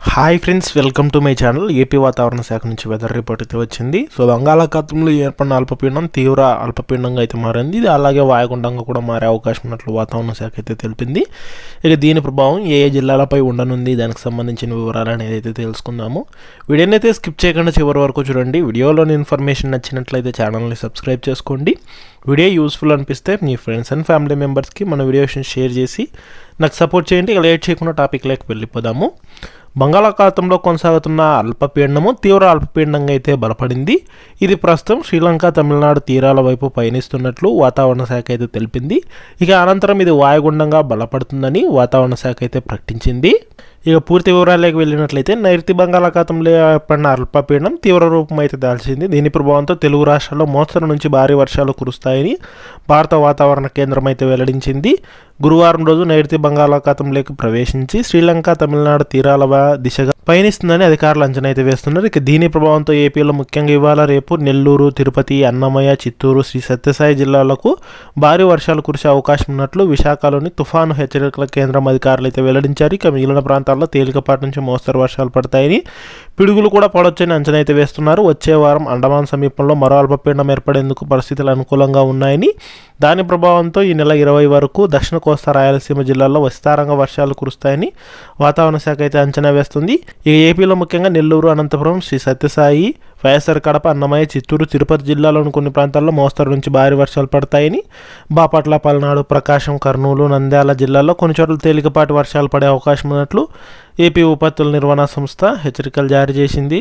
Hi friends welcome to my channel AP వాతావరణ శాఖ నుంచి వెదర్ రిపోర్ట్ అయితే వచ్చింది. సో బంగాళాఖాతంలో ఏర్పడిన అల్పపీడనం తీవ్ర అల్పపీడనంగా అయితే మారింది. ఇది అలాగే వాయుగుండంగా కూడా మారే అవకాశం ఉన్నట్లు వాతావరణ శాఖ అయితే తెలిపింది. ఇక దీని ప్రభావం ఏ ఏ జిల్లాలపై ఉండనుంది? దానికి సంబంధించిన వివరాలు అనేది అయితే తెలుసుకుందాము. వీడియోని అయితే స్కిప్ చేయకుండా చివరి వరకు చూడండి. వీడియోలోని ఇన్ఫర్మేషన్ నచ్చినట్లయితే ఛానల్ని సబ్స్క్రైబ్ చేసుకోండి. వీడియో యూస్ఫుల్ అనిపిస్తే మీ ఫ్రెండ్స్ అండ్ ఫ్యామిలీ మెంబర్స్కి మన వీడియోస్ని షేర్ చేసి నాకు సపోర్ట్ చేయండి ఇక లేట్ చేయకుండా టాపిక్ లేక వెళ్ళిపోదాము. బంగాళాఖాతంలో కొనసాగుతున్న అల్పపీడనము తీవ్ర అల్పపీడనంగా అయితే బలపడింది. ఇది ప్రస్తుతం శ్రీలంక తమిళనాడు తీరాల వైపు పయనిస్తున్నట్లు వాతావరణ శాఖ అయితే తెలిపింది. ఇక అనంతరం ఇది వాయుగుండంగా బలపడుతుందని వాతావరణ శాఖ అయితే ప్రకటించింది. ఇక పూర్తి వివరాలకు వెళ్ళినట్లయితే నైరుతి బంగాళాఖాతంలో ఏర్పడిన అల్పపీడనం తీవ్ర రూపం అయితే దాల్చింది. దీని ప్రభావంతో తెలుగు రాష్ట్రాల్లో మోస్తరు నుంచి భారీ వర్షాలు కురుస్తాయని భారత వాతావరణ కేంద్రం అయితే వెల్లడించింది. గురువారం రోజు నైరుతి బంగాళాఖాతంలోకి ప్రవేశించి శ్రీలంక తమిళనాడు తీరాల దిశగా పయనిస్తుందని అధికారులు అంచనా అయితే వేస్తున్నారు. ఇక దీని ప్రభావంతో ఏపీలో ముఖ్యంగా ఇవాళ రేపు నెల్లూరు తిరుపతి అన్నమయ్య చిత్తూరు శ్రీ సత్యసాయి జిల్లాలకు భారీ వర్షాలు కురిసే అవకాశం ఉన్నట్లు విశాఖలోని తుఫాను హెచ్చరికల కేంద్రం అధికారులు అయితే వెల్లడించారు. ఇక మిగిలిన ప్రాంతాల్లో తేలికపాటి నుంచి మోస్తరు వర్షాలు పడతాయని పిడుగులు కూడా పడొచ్చని అంచనా అయితే వేస్తున్నారు. వచ్చే వారం అండమాన్ సమీపంలో మరో అల్పపీడనం ఏర్పడేందుకు పరిస్థితులు అనుకూలంగా ఉన్నాయని దాని ప్రభావంతో ఈ నెల ఇరవై వరకు దక్షిణ కోస్తా రాయలసీమ జిల్లాల్లో విస్తారంగా వర్షాలు కురుస్తాయని వాతావరణ శాఖ అయితే అంచనా వేస్తుంది. ఇక ఏపీలో ముఖ్యంగా నెల్లూరు అనంతపురం శ్రీ సత్యసాయి వైఎస్ఆర్ కడప అన్నమయ్య చిత్తూరు తిరుపతి జిల్లాలోని కొన్ని ప్రాంతాల్లో మోస్తరు నుంచి భారీ వర్షాలు పడతాయని బాపట్ల పల్నాడు ప్రకాశం కర్నూలు నంద్యాల జిల్లాల్లో కొన్ని చోట్ల తేలికపాటి వర్షాలు పడే అవకాశం ఉన్నట్లు ఏపీ విపత్తుల నిర్వహణ సంస్థ హెచ్చరికలు జారీ చేసింది.